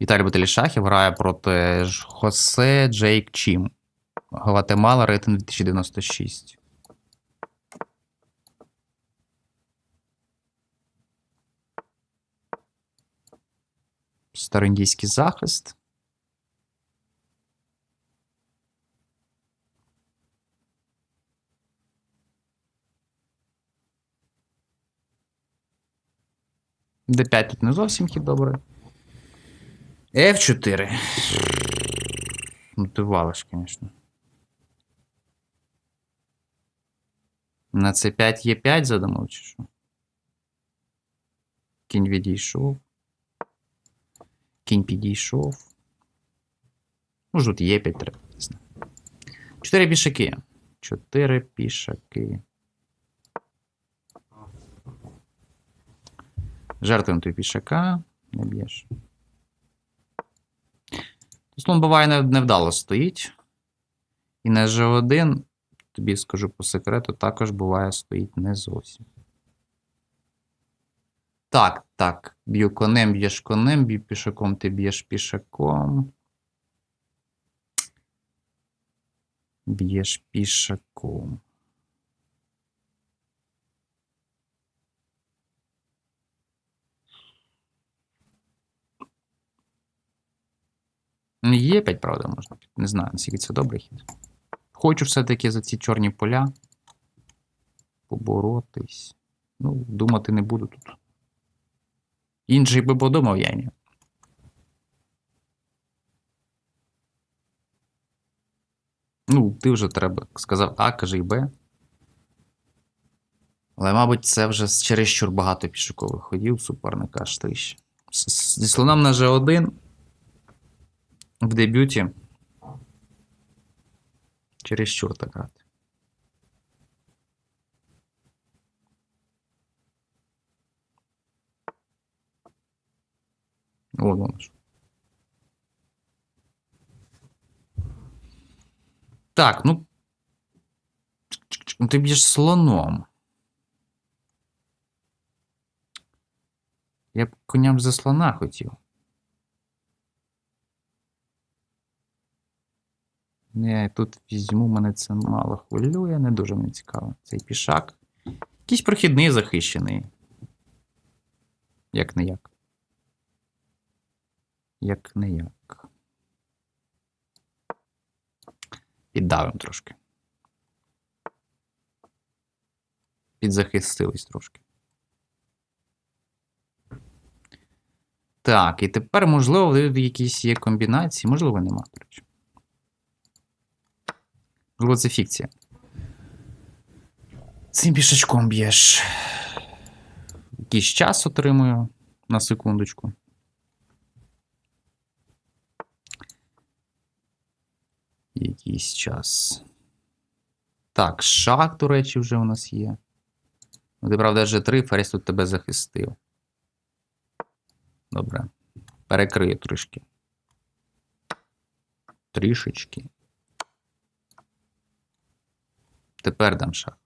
Віталій Баталій Шахів грає проти Хосе Джейк Чім. Гватемала, рейтинг 2096. Староіндійський захист. Д5 тут не зовсім хід добре. F4. Ну, ти валиш, звісно. На c 5 є 5 задумав, чи що? Кінь відійшов. Кінь підійшов. Ну, тут є 5 треба. не знаю. Чотири пішаки. Чотири пішаки. Жертвуємо тобі пішака. Не б'єш. Слон буває невдало стоїть. І на G1, тобі скажу по секрету, також буває стоїть не зовсім. Так, так. Б'ю конем, б'єш конем, б'ю пішаком, ти б'єш пішаком. Б'єш пішаком. Є 5, правда, можна. Не знаю, наскільки це добрий хід. Хочу все-таки за ці чорні поля поборотись. Ну, думати не буду тут. Інший би подумав, я ні. Ну, ти вже треба сказав А, кажи й Б. Але, мабуть, це вже чересчур багато пішокових ходів суперника аж тріще. З- з- Зі слоном на G1 в дебюті. Чересчур так грати. О, воно ж. Так, ну. чк-чк-чк, ну Ти б'єш слоном. Я б коням за слона хотів. Не, тут візьму, мене це мало хвилює, не дуже мені цікаво. Цей пішак. Якийсь прохідний захищений. Як не як. Як не як. Піддавим трошки. Підзахистились трошки. Так, і тепер, можливо, якісь є комбінації, можливо, нема, до речі. Можливо, це фікція. Цим пішачком б'єш. Якийсь час отримую на секундочку. Якийсь час. Так, шах, до речі, вже у нас є. Ну, ти, правда, G3, Ферзь тут тебе захистив. Добре. Перекрию трішки. Трішечки. Тепер дам шах.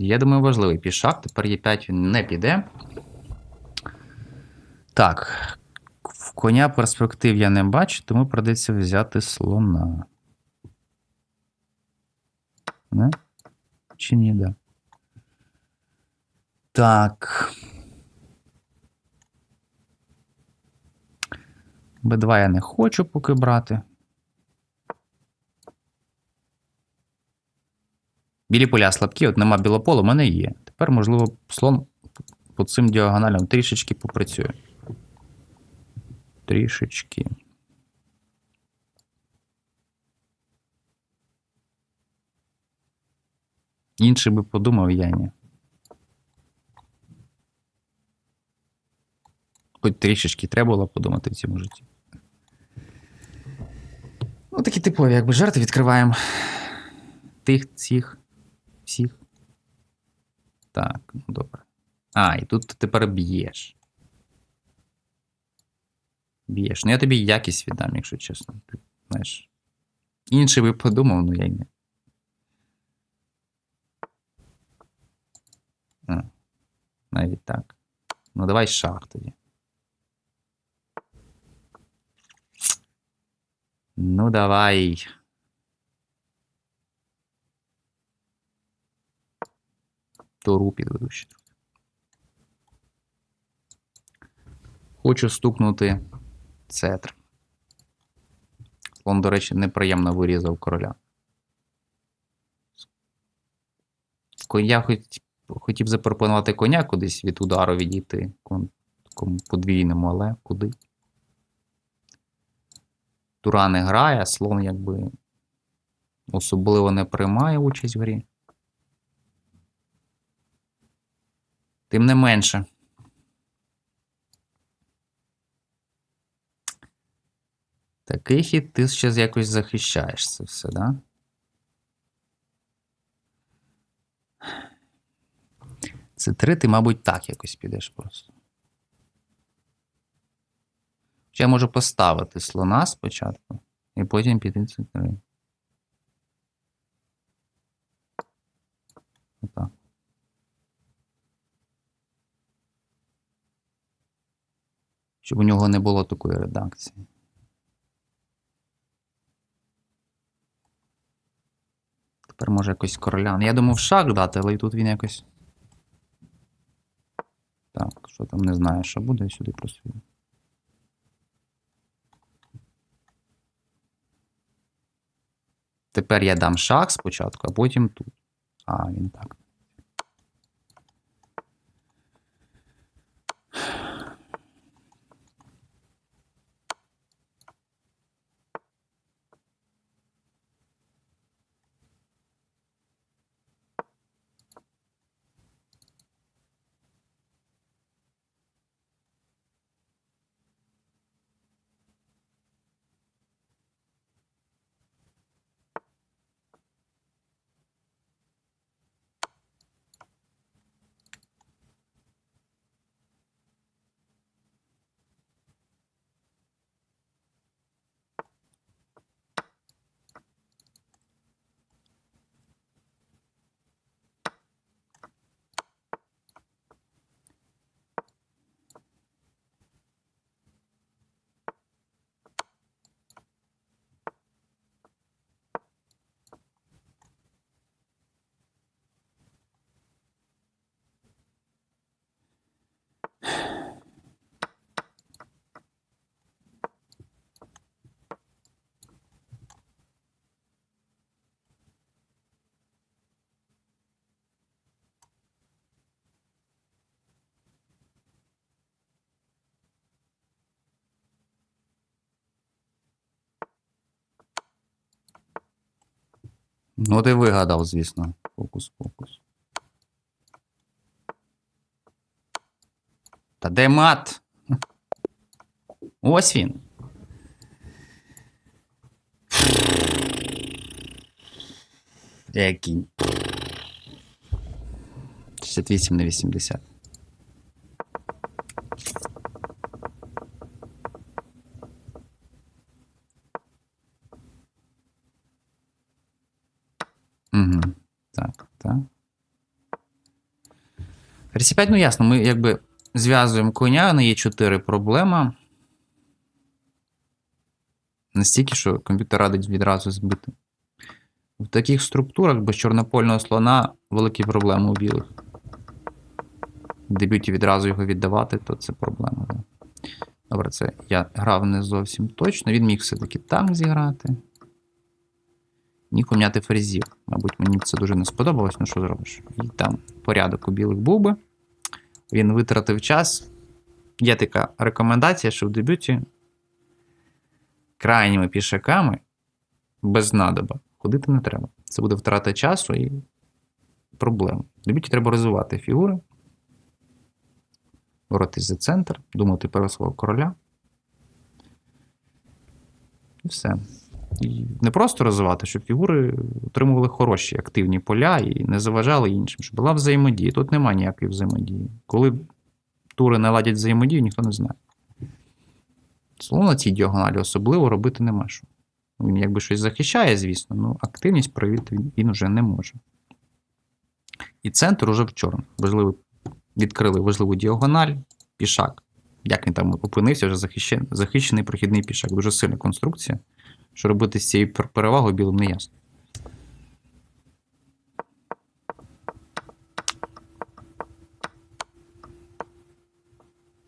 Я думаю, важливий пішак. Тепер є 5 він не піде. Так. Коня перспектив я не бачу, тому придеться взяти слона. Не? Чи ні, да. Так. Б2 я не хочу поки брати. Білі поля слабкі, от нема білополу, у мене є. Тепер, можливо, слон по цим діагоналям трішечки попрацює. Трішечки. Інший би подумав, я ні. Хоч трішечки треба було подумати в цьому житті. Ну, такі типові, якби жарти відкриваємо. Тих, цих, всіх. Так, ну добре. А, і тут ти тепер б'єш. б'єш. Ну, я тобі якість віддам, якщо чесно. Ти, знаєш. Інший би подумав, ну я й не. Навіть так. Ну, давай шах тоді. Ну, давай. Тору підведу ще трохи. Хочу стукнути цетр. Слон, до речі, неприємно вирізав короля. Ко- Я хоч, хотів запропонувати коня кудись від удару відійти. Такому подвійному, але куди? Тура не грає, слон якби особливо не приймає участь в грі. Тим не менше. Такий хід ти ще якось захищаєш це все, да? Це три, ти, мабуть, так якось підеш просто. Чи я можу поставити слона спочатку, і потім піти це три. Отак. Щоб у нього не було такої редакції. Тепер може якось короля. Ну, Я думав шах дати, але і тут він якось. Так, що там не знаю, що буде, я сюди просто. Тепер я дам шаг спочатку, а потім тут. А, він так. Ну, ти вигадав, звісно. Фокус, фокус. Та де мат? Ось він. Кінь? 68 на 80. Ну ясно, ми якби зв'язуємо коня на є 4 проблема. Настільки, що комп'ютер радить відразу збити. В таких структурах без чорнопольного слона великі проблеми у білих. Дебюті відразу його віддавати, то це проблема. Добре, це я грав не зовсім точно. Він міг все-таки там зіграти. Міг умняти фрезів. Мабуть, мені це дуже не сподобалось, ну що зробиш. І там порядок у білих був би. Він витратив час. Є така рекомендація, що в дебюті крайніми пішаками без надоба ходити не треба. Це буде втрата часу і проблем. В дебюті треба розвивати фігури, боротись за центр, думати про свого короля. І все. Не просто розвивати, щоб фігури отримували хороші активні поля і не заважали іншим, щоб була взаємодія. Тут немає ніякої взаємодії. Коли тури наладять взаємодію, ніхто не знає. Слон на цій діагоналі особливо робити нема що. Він якби щось захищає, звісно, але активність проявити він, уже не може. І центр уже в чорному. Важливо, відкрили важливу діагональ, пішак. Як він там опинився, вже захищений, захищений прохідний пішак. Дуже сильна конструкція. Що робити з цією перевагою білим не ясно.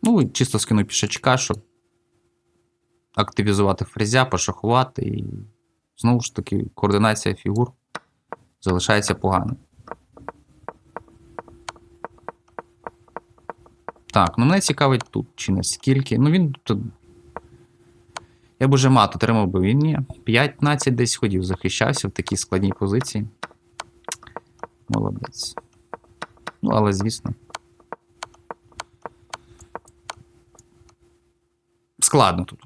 Ну, чисто скину пішачка, щоб активізувати фрезя, пошахувати. І знову ж таки, координація фігур залишається поганою. Так, ну мене цікавить тут, чи наскільки. Ну він тут. Я б уже мат отримав би він ні. 15 десь ходів захищався в такій складній позиції. Молодець. Ну, але звісно. Складно тут.